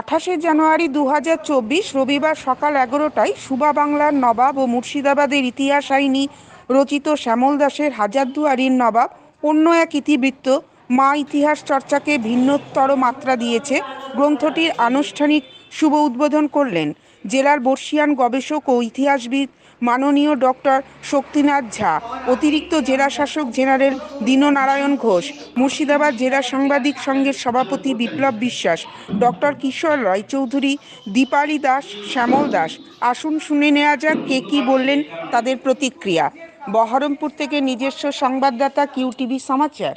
আঠাশে জানুয়ারি দু হাজার চব্বিশ রবিবার সকাল এগারোটায় সুবা বাংলার নবাব ও মুর্শিদাবাদের ইতিহাস আইনি রচিত শ্যামল দাসের হাজারদুয়ারির নবাব, অন্য এক ইতিবৃত্ত, মা ইতিহাস চর্চাকে ভিন্নতর মাত্রা দিয়েছে, গ্রন্থটির আনুষ্ঠানিক শুভ উদ্বোধন করলেন জেলার বর্ষিয়ান গবেষক ও ইতিহাসবিদ মাননীয় ডক্টর শক্তিনাথ ঝা, অতিরিক্ত জেলা শাসক জেনারেল দীননারায়ণ ঘোষ, মুর্শিদাবাদ জেলা সাংবাদিক সংঘের সভাপতি বিপ্লব বিশ্বাস, ডক্টর কিশোর রায় চৌধুরী, দীপালি দাস, শ্যামল দাস। আসুন শুনে নেওয়া যাক কে কী বললেন তাদের প্রতিক্রিয়া। বহরমপুর থেকে নিজস্ব সংবাদদাতা কিউটিভি সমাচার।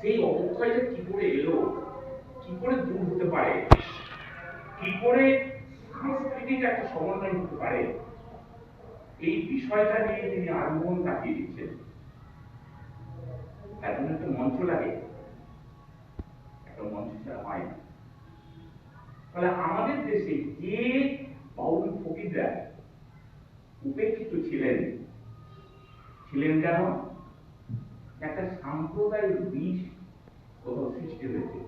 সেই অবক্ষয়টা কি করে এলো, কি করে দূর হতে পারে, কি করে একটা সমন্বয় হতে পারে, এই বিষয়টা নিয়ে তিনি দিচ্ছেন। তার জন্য একটা মঞ্চ লাগে। একটা মঞ্চ ছাড়া হয় না। আমাদের দেশে যে বাউল ফকিররা উপেক্ষিত ছিলেন ছিলেন কেন? একটা সাম্প্রদায়িক বীজ কোথাও সৃষ্টি হয়েছে।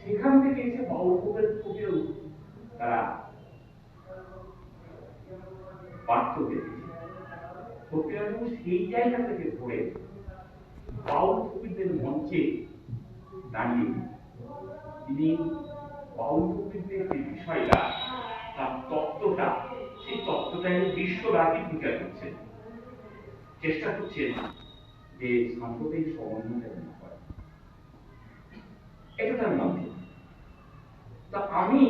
সেখান থেকে এসে বাউলপুরের থেকেও তারা বাধ্য হয়েছে সত্যিকার সেই জায়গা থেকে ধরে বাউল কবিদের মঞ্চে দাঁড়িয়ে তিনি বাউল কবিদের যে বিষয়টা, তার তত্ত্বটা, সেই তত্ত্বটা বিশ্বব্যাপী প্রচার করছেন। চেষ্টা করছেন যে সাম্প্রদায়িক সমন্বয়টা যেন হয়। এটা তার মধ্যে তা আমি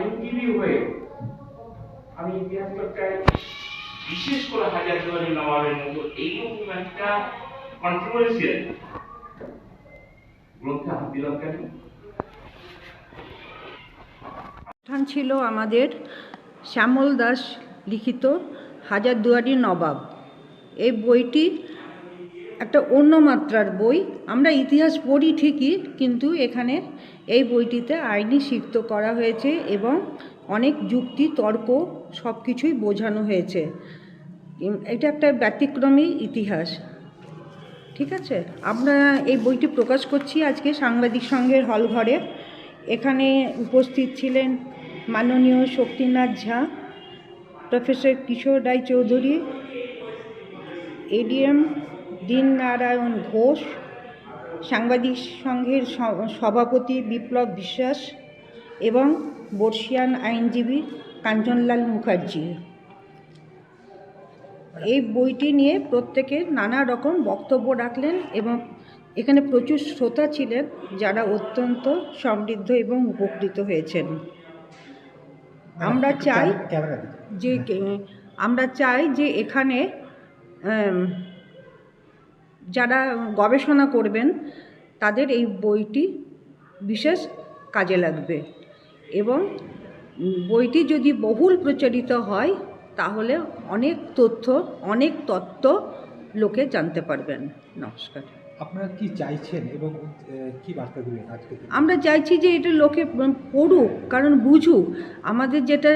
আইনজীবী হয়ে আমি ইতিহাস চর্চায় বিশেষ করে হাজার দুয়ারি নবাবের মতো এইরকম একটা কন্ট্রোভার্সিয়াল গ্রন্থে হাত দিলাম কেন? স্থান ছিল আমাদের শ্যামল দাস লিখিত হাজারদুয়ারি নবাব। এই বইটি একটা অন্য মাত্রার বই। আমরা ইতিহাস পড়ি ঠিকই কিন্তু এখানে এই বইটিতে আইনি সিক্ত করা হয়েছে এবং অনেক যুক্তি, তর্ক সব কিছুই বোঝানো হয়েছে। এটা একটা ব্যতিক্রমী ইতিহাস। ঠিক আছে? আমরা এই বইটি প্রকাশ করছি আজকে সাংবাদিক সংঘের হল ঘরে এখানে উপস্থিত ছিলেন মাননীয় শক্তিনাথ ঝা, প্রফেসর কিশোর রায় চৌধুরী এডিএম দীননারায়ণ ঘোষ সাংবাদিক সংঘের সভাপতি বিপ্লব বিশ্বাস এবং বর্ষিয়ান আইনজীবী কাঞ্চনলাল মুখার্জি। এই বইটি নিয়ে প্রত্যেকে নানা রকম বক্তব্য রাখলেন এবং এখানে প্রচুর শ্রোতা ছিলেন যারা অত্যন্ত সমৃদ্ধ এবং উপকৃত হয়েছেন। আমরা চাই যে আমরা চাই যে এখানে যারা গবেষণা করবেন তাদের এই বইটি বিশেষ কাজে লাগবে। এবং বইটি যদি বহুল প্রচারিত হয় তাহলে অনেক তথ্য অনেক তত্ত্ব লোকে জানতে পারবেন। নমস্কার। আপনারা কি চাইছেন এবং কি বার্তা আজকে আমরা চাইছি যে এটা লোকে পড়ুক কারণ বুঝুক। আমাদের যেটা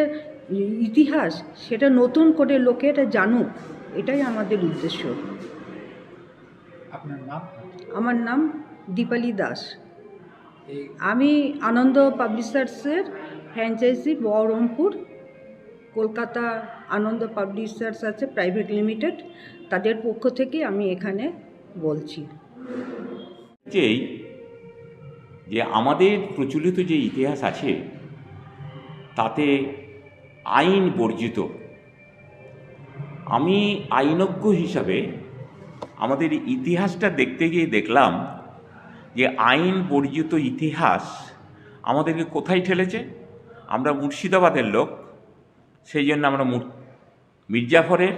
ইতিহাস সেটা নতুন করে লোকে এটা জানুক। এটাই আমাদের উদ্দেশ্য। আপনার নাম? আমার নাম দীপালি দাস। আমি আনন্দ পাবলিশার্সের ফ্র্যাঞ্চাইজি বহরমপুর কলকাতা আনন্দ পাবলিশার্স আছে প্রাইভেট লিমিটেড তাদের পক্ষ থেকে আমি এখানে বলছি। যেই যে আমাদের প্রচলিত যে ইতিহাস আছে তাতে আইন বর্জিত। আমি আইনজ্ঞ হিসাবে আমাদের ইতিহাসটা দেখতে গিয়ে দেখলাম যে আইন বর্জিত ইতিহাস আমাদেরকে কোথায় ঠেলেছে? আমরা মুর্শিদাবাদের লোক, সেই জন্য আমরা মুর- মির্জাফরের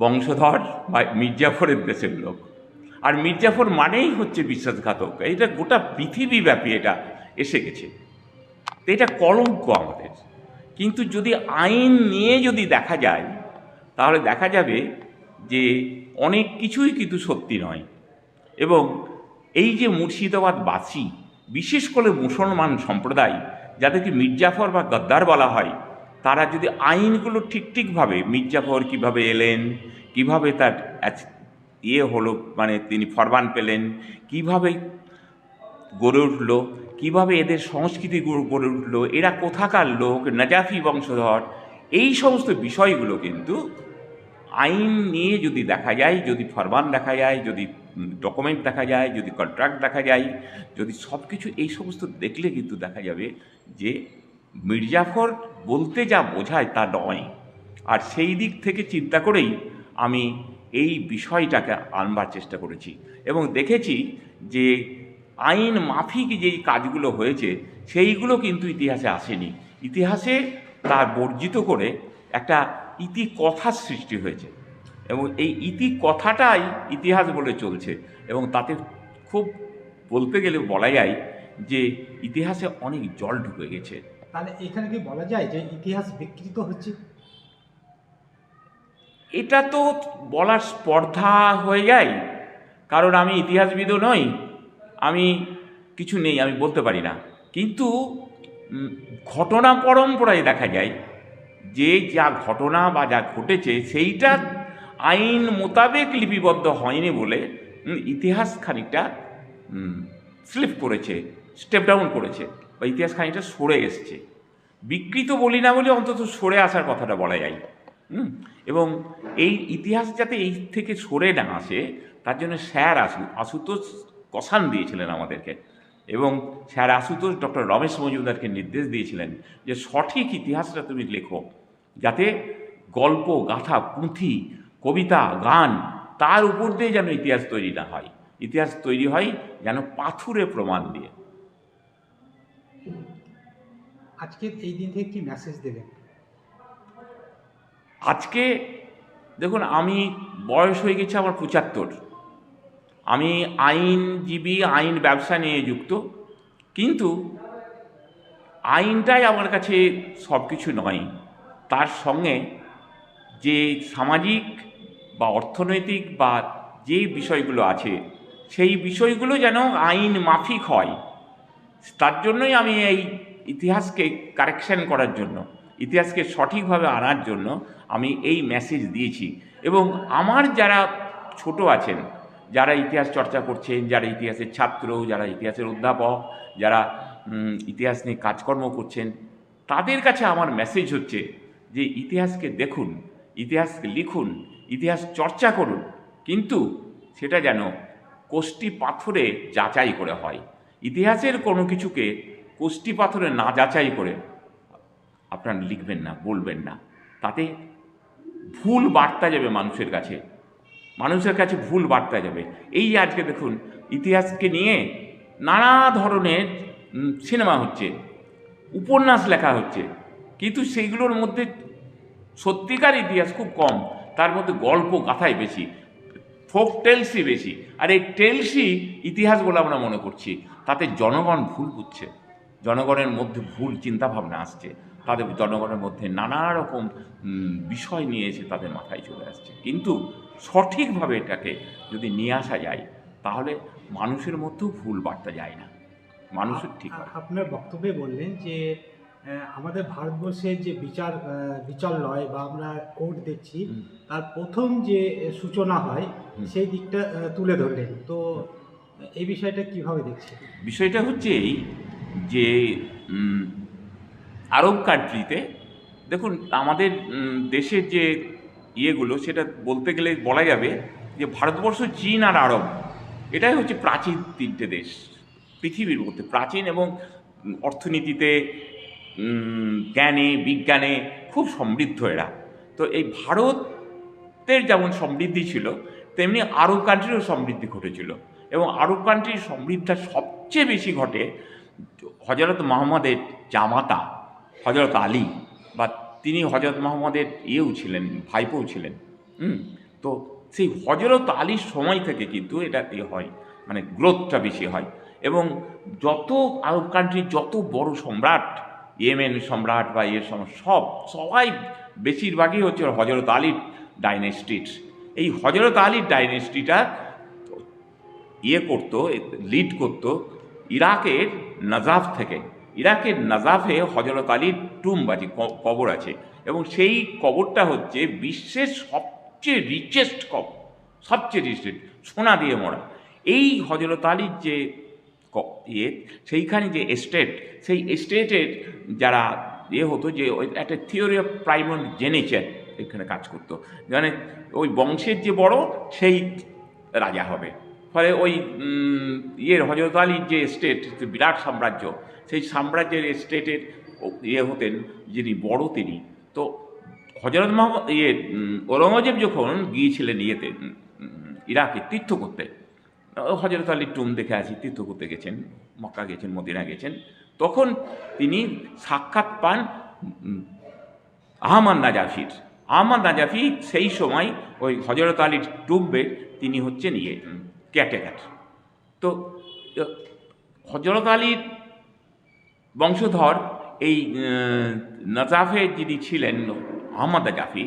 বংশধর বা মির্জাফরের দেশের লোক। আর মির্জাফর মানেই হচ্ছে বিশ্বাসঘাতক। এটা গোটা পৃথিবীব্যাপী এটা এসে গেছে। তো এটা কলঙ্ক আমাদের। কিন্তু যদি আইন নিয়ে যদি দেখা যায়, তাহলে দেখা যাবে যে অনেক কিছুই কিন্তু সত্যি নয়। এবং এই যে মুর্শিদাবাদবাসী, বিশেষ করে মুসলমান সম্প্রদায়, যাদেরকে মির্জাফর বা গদ্দার বলা হয়, তারা যদি আইনগুলো ঠিক ঠিকভাবে, মির্জাফর কীভাবে এলেন, কীভাবে তার ইয়ে হলো মানে তিনি ফরমান পেলেন, কীভাবে গড়ে উঠল, কীভাবে এদের সংস্কৃতি গড়ে গড়ে উঠল, এরা কোথাকার লোক, নাজাফি বংশধর, এই সমস্ত বিষয়গুলো কিন্তু আইন নিয়ে যদি দেখা যায়, যদি ফরমান দেখা যায়, যদি ডকুমেন্ট দেখা যায়, যদি কন্ট্রাক্ট দেখা যায়, যদি সব কিছু এই সমস্ত দেখলে কিন্তু দেখা যাবে যে মির্জাফর বলতে যা বোঝায় তা নয়। আর সেই দিক থেকে চিন্তা করেই আমি এই বিষয়টাকে আনবার চেষ্টা করেছি এবং দেখেছি যে আইন মাফিক যেই কাজগুলো হয়েছে, সেইগুলো কিন্তু ইতিহাসে আসেনি। ইতিহাসে তা বর্জিত করে একটা ইতি কথার সৃষ্টি হয়েছে। এবং এই ইতি কথাটাই ইতিহাস বলে চলছে। এবং তাতে খুব বলতে গেলে বলা যায় যে ইতিহাসে অনেক জল ঢুকে গেছে। তাহলে এখানে কি বলা যায় যে ইতিহাস বিকৃত হচ্ছে? এটা তো বলার স্পর্ধা হয়ে যায়। কারণ আমি ইতিহাসবিদও নই আমি কিছু নেই আমি বলতে পারি না। কিন্তু ঘটনা পরম্পরায় দেখা যায় যে যা ঘটনা বা যা ঘটেছে, সেইটা আইন মোতাবেক লিপিবদ্ধ হয়নি বলে ইতিহাস খানিকটা স্লিপ করেছে স্টেপ ডাউন করেছে, বা ইতিহাস খানিকটা সরে এসছে বিকৃত বলি না বলে অন্তত সরে আসার কথাটা বলা যায়? এবং এই ইতিহাস যাতে এই থেকে সরে না আসে, তার জন্য স্যার আসু, আশুতোষ কষান দিয়েছিলেন আমাদেরকে এবং স্যার আশুতোষ ডক্টর রমেশ মজুমদারকে নির্দেশ দিয়েছিলেন যে সঠিক ইতিহাসটা তুমি লেখো যাতে গল্প গাথা পুঁথি কবিতা গান তার উপর দিয়ে যেন ইতিহাস তৈরি না হয়। ইতিহাস তৈরি হয় যেন পাথুরে প্রমাণ দিয়ে। আজকের এই দিন থেকে কি মেসেজ দেবেন? আজকে দেখুন আমি বয়স হয়ে গেছে আমার পঁচাত্তর। আমি আইনজীবী আইন ব্যবসা নিয়ে যুক্ত। কিন্তু আইনটাই আমার কাছে সব কিছু নয়। তার সঙ্গে যে সামাজিক বা অর্থনৈতিক বা যে বিষয়গুলো আছে, সেই বিষয়গুলো যেন আইন মাফিক হয়, তার জন্যই আমি এই ইতিহাসকে কারেকশন করার জন্য, ইতিহাসকে সঠিকভাবে আনার জন্য আমি এই মেসেজ দিয়েছি। এবং আমার যারা ছোট আছেন যারা ইতিহাস চর্চা করছেন, যারা ইতিহাসের ছাত্র, যারা ইতিহাসের অধ্যাপক, যারা ইতিহাস নিয়ে কাজকর্ম করছেন, তাদের কাছে আমার মেসেজ হচ্ছে যে ইতিহাসকে দেখুন, ইতিহাসকে লিখুন, ইতিহাস চর্চা করুন। কিন্তু সেটা যেন কোষ্টি পাথরে যাচাই করে হয়। ইতিহাসের কোনো কিছুকে কোষ্টি পাথরে না যাচাই করে আপনারা লিখবেন না, বলবেন না। তাতে ভুল বার্তা যাবে মানুষের কাছে। মানুষের কাছে ভুল বার্তা যাবে। এই আজকে দেখুন, ইতিহাসকে নিয়ে নানা ধরনের সিনেমা হচ্ছে, উপন্যাস লেখা হচ্ছে। কিন্তু সেইগুলোর মধ্যে সত্যিকার ইতিহাস খুব কম, তার মধ্যে গল্প গাথাই বেশি ফোক টেলসই বেশি। আর এই টেলসই ইতিহাস বলে আমরা মনে করছি, তাতে জনগণ ভুল বুঝছে, জনগণের মধ্যে ভুল চিন্তাভাবনা আসছে, তাদের জনগণের মধ্যে নানা রকম বিষয় নিয়ে এসে তাদের মাথায় চলে আসছে। কিন্তু সঠিকভাবে এটাকে যদি নিয়ে আসা যায় তাহলে মানুষের মধ্যেও ভুল বার্তা যায় না। মানুষের ঠিক আপনার বক্তব্যে বললেন যে আমাদের ভারতবর্ষের যে বিচার আহ, বিচারালয় বা আমরা কোর্ট দেখছি তার প্রথম যে সূচনা হয় সেই দিকটা তুলে ধরলেন। তো এই বিষয়টা কীভাবে দেখছেন? বিষয়টা হচ্ছে এই যে আরব কান্ট্রিতে দেখুন আমাদের দেশের যে ইয়েগুলো, সেটা বলতে গেলে বলা যাবে যে ভারতবর্ষ, চীন আর আরব, এটাই হচ্ছে প্রাচীন তিনটে দেশ পৃথিবীর মধ্যে। প্রাচীন এবং অর্থনীতিতে জ্ঞানে, বিজ্ঞানে খুব সমৃদ্ধ এরা। তো এই ভারতের যেমন সমৃদ্ধি ছিল, তেমনি আরব কান্ট্রিরও সমৃদ্ধি ঘটেছিল। এবং আরব কান্ট্রির সমৃদ্ধা সবচেয়ে বেশি ঘটে হজরত মোহাম্মদের জামাতা হজরত আলী বা তিনি হজরত মোহাম্মদের ইয়েও ছিলেন, ভাইপোও ছিলেন। হুম? তো সেই হজরত আলীর সময় থেকে কিন্তু এটা এ হয় মানে গ্রোথটা বেশি হয়। এবং যত আরব কান্ট্রির যত বড় সম্রাট, ইয়েমেন সম্রাট বা সম- সব, সবাই বেশিরভাগই হচ্ছে হজরত আলীর ডাইনেস্টির এই হজরত আলীর ডাইনেস্টিটা ইয়ে করতো লিড করতো ইরাকের নাজাফ থেকে। ইরাকের নাজাফে হজরত আলীর টুম্ব আছে কবর আছে এবং সেই কবরটা হচ্ছে বিশ্বের সবচেয়ে রিচেস্ট কবর, সবচেয়ে রিচেস্ট সোনা দিয়ে মোড়া এই হজরত আলীর যে ইয়ে সেইখানে যে এস্টেট সেই এস্টেটের যারা ইয়ে হতো যে ওই একটা থিওরি অফ প্রাইমন জেনেচার এখানে কাজ করতো। মানে ওই বংশের যে বড়, সেই রাজা হবে। ফলে ওই ইয়ের হজরত আলীর যে স্টেট বিরাট সাম্রাজ্য সেই সাম্রাজ্যের স্টেটের ইয়ে হতেন যিনি বড় তিনি। তো হজরত মোহাম্মদ ইয়ে ঔরঙ্গজেব যখন গিয়েছিলেন ইয়েতে ইরাকে তীর্থ করতে হজরত আলীর টুম দেখে আছি তীর্থ করতে গেছেন মক্কা গেছেন মদিনা গেছেন তখন তিনি সাক্ষাৎ পান উম, আহমদ নাজাফির। আহমদ নাজাফি সেই সময় ওই হজরত আলীর টুম্বের তিনি হচ্ছেন ইয়ে ক্যাটেকার তো হজরত আলীর বংশধর এই নাজাফে যিনি ছিলেন আহমদ নাজাফি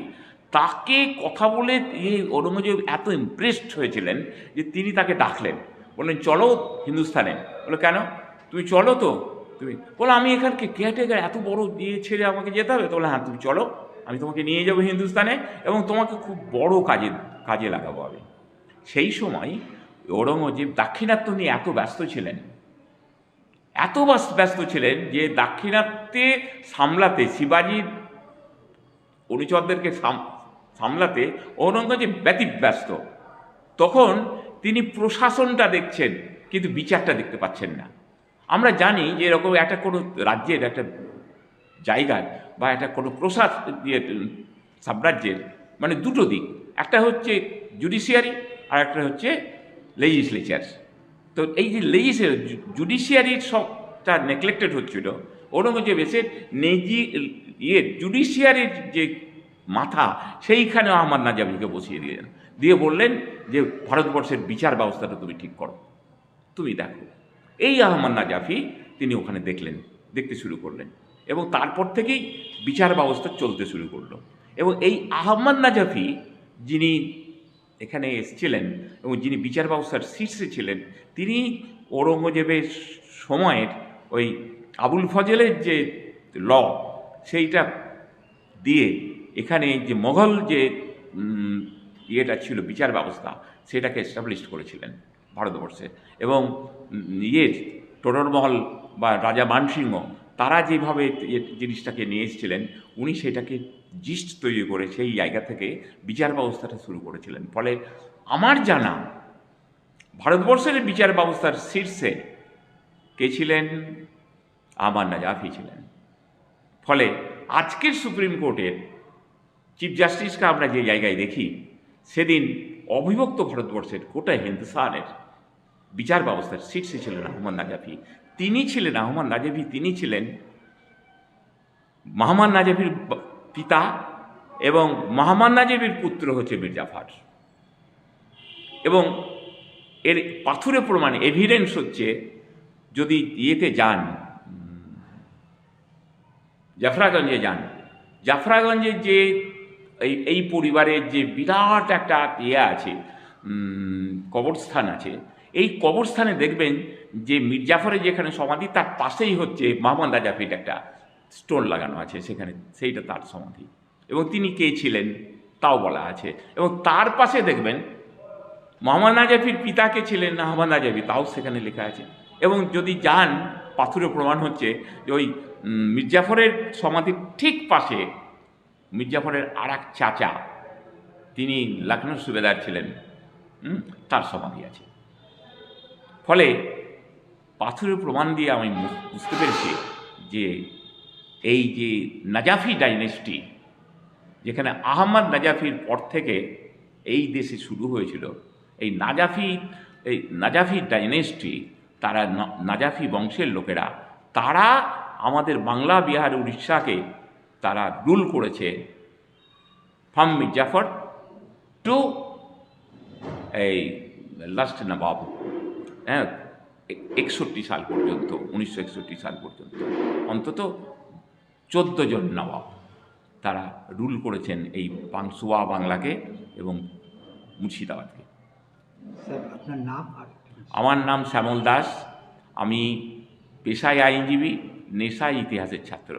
তাকে কথা বলে এই ঔরঙ্গজেব এত ইমপ্রেসড হয়েছিলেন যে তিনি তাকে ডাকলেন। বললেন, চলো হিন্দুস্তানে বলে, কেন? তুমি চলো তো। তুমি, বলো, আমি এখানকে কেয়ারটেকার এত বড় দিয়ে ছেড়ে আমাকে যেতে হবে? তো বলে হ্যাঁ তুমি চলো, আমি তোমাকে নিয়ে যাব হিন্দুস্তানে এবং তোমাকে খুব বড় কাজে কাজে লাগাবো আমি। সেই সময় ঔরঙ্গজেব দাক্ষিণাত্য নিয়ে এত ব্যস্ত ছিলেন। এত ব্যস্ত ছিলেন যে দাক্ষিণাত্যে সামলাতে শিবাজির অনুচরদেরকে সাম- সামলাতে ঔরঙ্গজেব ব্যতিব্যস্ত। তখন তিনি প্রশাসনটা দেখছেন, কিন্তু বিচারটা দেখতে পাচ্ছেন না। আমরা জানি যে এরকম একটা কোনো রাজ্যের একটা জায়গার বা একটা কোনো প্রশাস সাম্রাজ্যের মানে দুটো দিক। একটা হচ্ছে জুডিশিয়ারি আর একটা হচ্ছে লেজিসলেচার তো এই যে লেজিসে জুডিশিয়ারির সবটা নেগলেক্টেড হচ্ছিল ঔরঙ্গজেব এসে নেজি ইয়ে জুডিশিয়ারির যে মাথা সেইখানে আহমদ নাজাবিকে বসিয়ে দিলেন। দিয়ে বললেন যে, ভারতবর্ষের বিচার ব্যবস্থাটা তুমি ঠিক করো। তুমি দেখো। এই আহমদ নাজাফি তিনি ওখানে দেখলেন, দেখতে শুরু করলেন এবং তারপর থেকেই বিচার ব্যবস্থা চলতে শুরু করল। এবং এই আহমদ নাজাফি যিনি এখানে এসেছিলেন এবং যিনি বিচার ব্যবস্থার শীর্ষে ছিলেন, তিনি ঔরঙ্গজেবের সময়ের ওই আবুল ফজলের যে ল, সেইটা দিয়ে এখানে যে মোঘল যে ইয়েটা ছিল বিচার ব্যবস্থা, সেটাকে এস্টাবলিশ করেছিলেন ভারতবর্ষে এবং ইয়ের টোডরমহল বা রাজা মানসিংহ তারা যেভাবে জিনিসটাকে নিয়ে এসেছিলেন, উনি সেটাকে জিস্ট তৈরি করে সেই জায়গা থেকে বিচার ব্যবস্থাটা শুরু করেছিলেন। ফলে আমার জানা ভারতবর্ষের বিচার ব্যবস্থার শীর্ষে কে ছিলেন? আমার নাজাফি ছিলেন। ফলে আজকের সুপ্রিম কোর্টের চিফ জাস্টিসকে আমরা যে জায়গায় দেখি, সেদিন অবিভক্ত ভারতবর্ষের গোটা হিন্দুস্তানের বিচার ব্যবস্থার শীর্ষে ছিলেন আহমদ নাজাফি। তিনি ছিলেন আহমদ নাজাফি তিনি ছিলেন, মাহমান নাজাফির পিতা এবং মাহমান নাজাফির পুত্র হচ্ছে মির্জাফার এবং এর পাথুরে প্রমাণ এভিডেন্স হচ্ছে, যদি ইয়েতে যান, জাফরাগঞ্জে যান জাফরাগঞ্জের যে এই পরিবারের যে বিরাট একটা ইয়ে আছে কবরস্থান আছে। এই কবরস্থানে দেখবেন যে মির্জাফরের যেখানে সমাধি, তার পাশেই হচ্ছে মাহমদ রাজাফির একটা স্টোন লাগানো আছে সেখানে, সেইটা তার সমাধি। এবং তিনি কে ছিলেন তাও বলা আছে। এবং তার পাশে দেখবেন মোহাম্মদ নাজাফির পিতাকে ছিলেন আহমদ নাজাফি তাও সেখানে লেখা আছে। এবং যদি যান, পাথুরে প্রমাণ হচ্ছে যে ওই মির্জাফরের সমাধির ঠিক পাশে মির্জাফরের আর চাচা, তিনি লখনৌ সুবেদার ছিলেন। তার সমাধি আছে। ফলে পাথরের প্রমাণ দিয়ে আমি বুঝতে পেরেছি যে এই যে নাজাফি ডাইনেস্টি, যেখানে আহমদ নাজাফির পর থেকে এই দেশে শুরু হয়েছিল, এই নাজাফি এই নাজাফি ডাইনেস্টি, তারা নাজাফি বংশের লোকেরা, তারা আমাদের বাংলা, বিহার, উড়িষ্যাকে তারা রুল করেছে ফ্রম মির্জাফর টু এই লাস্ট নবাব হ্যাঁ একষট্টি সাল পর্যন্ত উনিশশো একষট্টি সাল পর্যন্ত অন্তত চোদ্দ জন নবাব তারা রুল করেছেন এই পাংসুয়া বাংলাকে এবং মুর্শিদাবাদকে। স্যার আপনার নাম আমার নাম শ্যামল দাস আমি পেশায় আইনজীবী নেশায় ইতিহাসের ছাত্র।